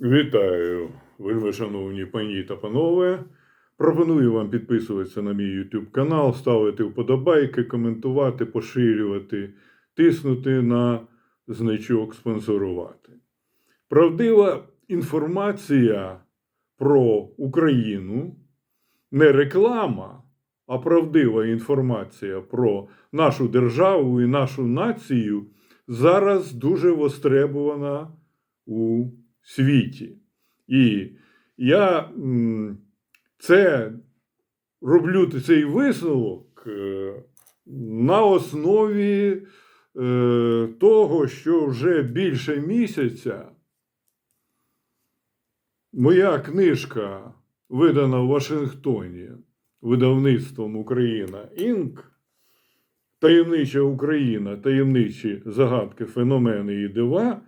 Вітаю, вельми шановні пані та панове. Пропоную вам підписуватися на мій YouTube канал, ставити вподобайки, коментувати, поширювати, тиснути на значок спонсорувати. Правдива інформація про Україну не реклама, а правдива інформація про нашу державу і нашу націю зараз дуже востребована у світі. І я це роблю цей висновок е, на основі е, того, що вже більше місяця моя книжка, видана в Вашингтоні видавництвом Україна Інк. Таємнича Україна, таємничі загадки, феномени і дива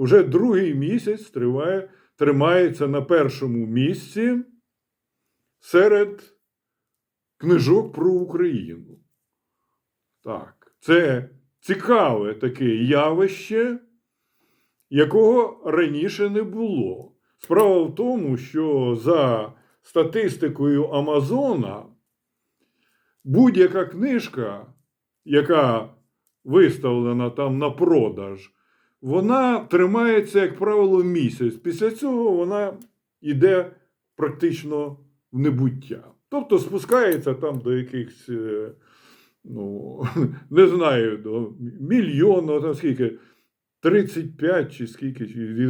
уже другий місяць триває, тримається на першому місці серед книжок про Україну. Так, це цікаве таке явище, якого раніше не було. Справа в тому, що за статистикою Амазона будь-яка книжка, яка виставлена там на продаж, вона тримається, як правило, місяць. Після цього вона йде практично в небуття. Тобто спускається там до якихось, е, ну, не знаю, до мільйона, там скільки, 35 чи скільки,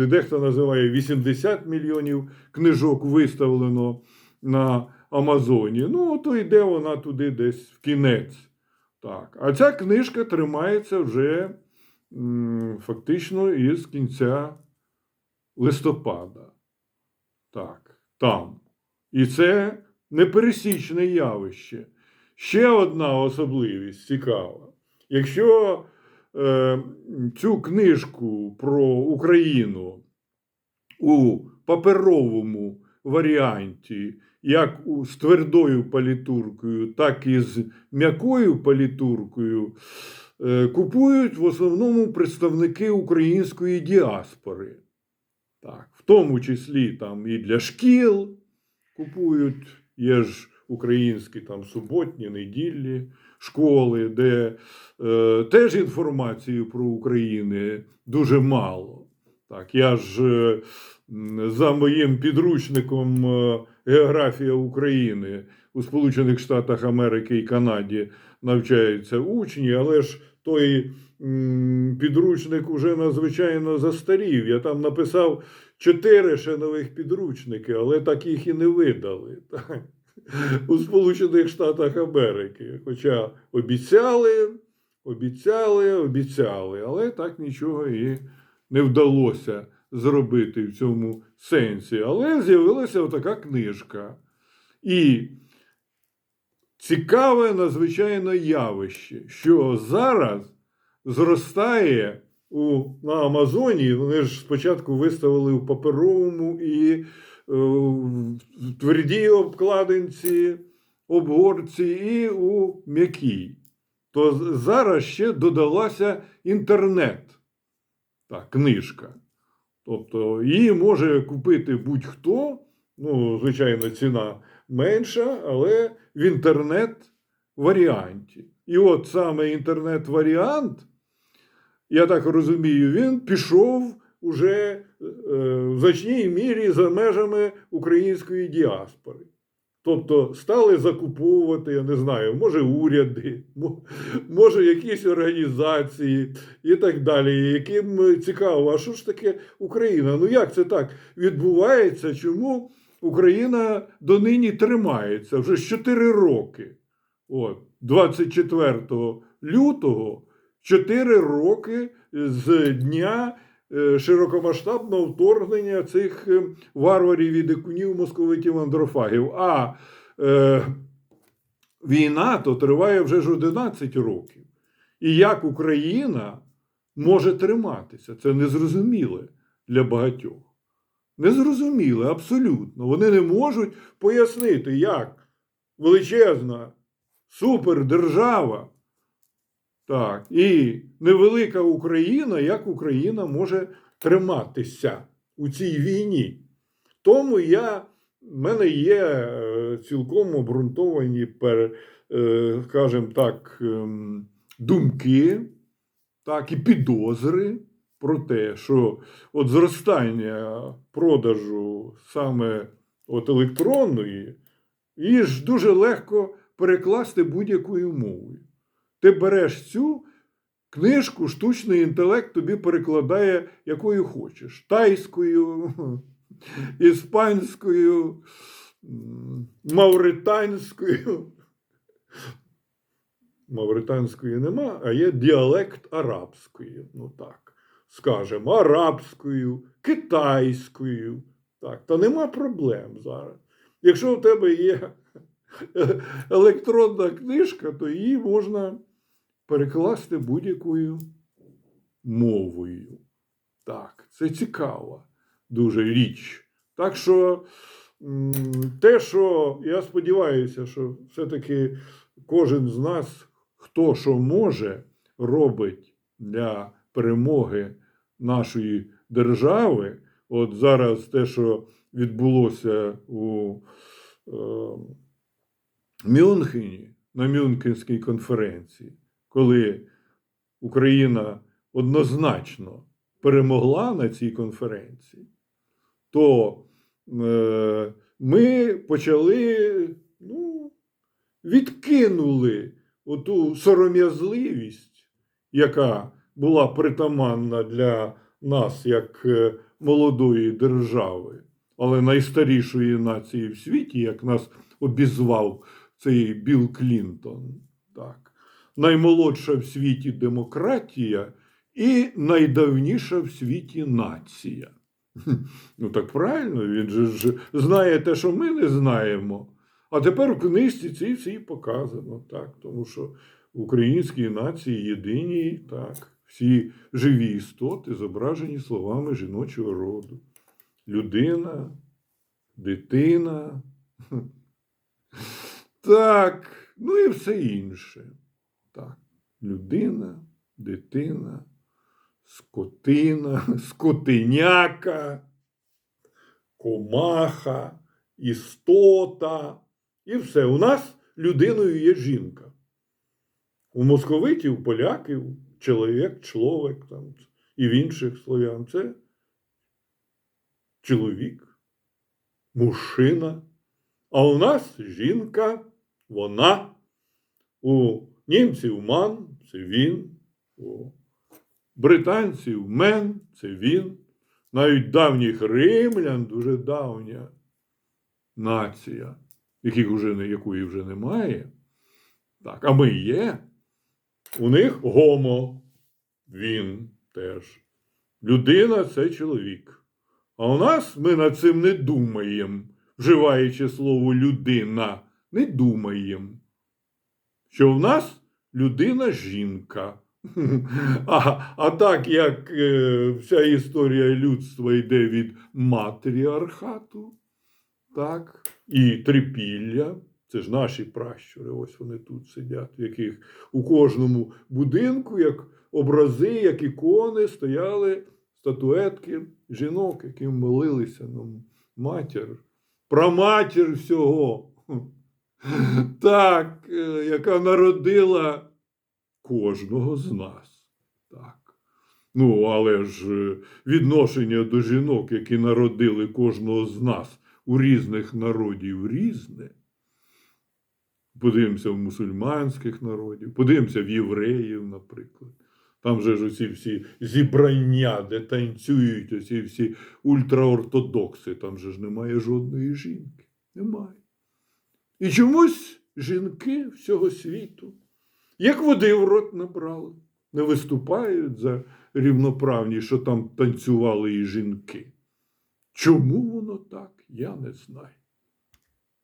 дехто називає 80 мільйонів книжок виставлено на Амазоні. Ну, то йде вона туди десь в кінець. Так. А ця книжка тримається вже фактично із кінця листопада. Так, там. І це непересічне явище. Ще одна особливість цікава. Якщо е, цю книжку про Україну у паперовому варіанті, як у, з твердою палітуркою, так і з м'якою палітуркою, купують в основному представники української діаспори. Так, в тому числі там і для шкіл купують, є ж українські там суботні, недільні школи, де е, теж інформації про Україну дуже мало. Так, я ж е, за моїм підручником е, Географія України у Сполучених Штатах Америки і Канаді навчаються учні, але ж той підручник уже надзвичайно застарів. Я там написав чотири ще нових підручники, але так їх і не видали. У Сполучених Штатах Америки. Хоча обіцяли, обіцяли, обіцяли, але так нічого і не вдалося зробити в цьому сенсі. Але з'явилася така книжка. І цікаве надзвичайно явище, що зараз зростає у, на Амазоні. Вони ж спочатку виставили у паперовому і е, в твердій обкладинці, обгорці і у м'якій. То зараз ще додалася інтернет. Так, книжка. Тобто її може купити будь-хто. Ну, звичайно, ціна менша, але в інтернет-варіанті. І от саме інтернет-варіант, я так розумію, він пішов уже е, в значній мірі за межами української діаспори. Тобто стали закуповувати, я не знаю, може уряди, може якісь організації і так далі, яким цікаво, а що ж таке Україна? Ну як це так відбувається? Чому Україна донині тримається вже з 4 роки? От, 24 лютого, 4 роки з дня е, широкомасштабного вторгнення цих е, варварів і дикунів московитів андрофагів. А е, війна то триває вже ж 11 років. І як Україна може триматися? Це незрозуміле для багатьох. Незрозуміле, абсолютно. Вони не можуть пояснити, як величезна супердержава так, і невелика Україна, як Україна може триматися у цій війні. Тому я, в мене є е, цілком обґрунтовані, е, скажімо так, ем, думки, так, і підозри про те, що от зростання продажу саме от електронної, її ж дуже легко перекласти будь-якою мовою. Ти береш цю книжку, штучний інтелект тобі перекладає якою хочеш: тайською, іспанською, мавританською. Мавританської нема, а є діалект арабської. Ну так, скажемо, арабською, китайською. Так, та нема проблем зараз. Якщо у тебе є електронна книжка, то її можна перекласти будь-якою мовою. Так, це цікава дуже річ. Так що те, що я сподіваюся, що все-таки кожен з нас, хто що може, робить для перемоги нашої держави. От зараз те, що відбулося у е, Мюнхені на Мюнхенській конференції, коли Україна однозначно перемогла на цій конференції, то е, ми почали, ну, відкинули оту сором'язливість, яка була притаманна для нас як е, молодої держави, але найстарішої нації в світі, як нас обізвав цей Білл Клінтон. Так. Наймолодша в світі демократія і найдавніша в світі нація. Ну так правильно, він же ж знає те, що ми не знаємо. А тепер в книжці цій всі показано, так, тому що в українській нації єдиній, так, всі живі істоти зображені словами жіночого роду. Людина, дитина. Так, ну і все інше. Так, людина, дитина, скотина, скотиняка, комаха, істота. І все. У нас людиною є жінка. У московитів, поляків, чоловік, чоловік там, і в інших слов'ян це чоловік, мужчина. А у нас жінка, вона, у німців ман це він, у британців мен це він, навіть давніх римлян, дуже давня нація, яких вже, якої вже немає. Так, а ми є. У них гомо, він теж. Людина це чоловік. А у нас ми над цим не думаємо, вживаючи слово людина, не думаємо, що в нас людина жінка. А, а так як е, вся історія людства йде від матріархату, так, і трипілля, це ж наші пращури, ось вони тут сидять, в яких у кожному будинку, як образи, як ікони, стояли статуетки жінок, яким молилися ну, матір, праматір всього. Так, е, яка народила кожного з нас. Так. Ну, але ж е, відношення до жінок, які народили кожного з нас у різних народів різне. Подивимося в мусульманських народів, подивимося в євреїв, наприклад. Там же ж усі всі зібрання, де танцюють усі всі ультраортодокси, там же ж немає жодної жінки. Немає. І чомусь жінки всього світу, як води в рот набрали, не виступають за рівноправні, що там танцювали і жінки. Чому воно так, я не знаю.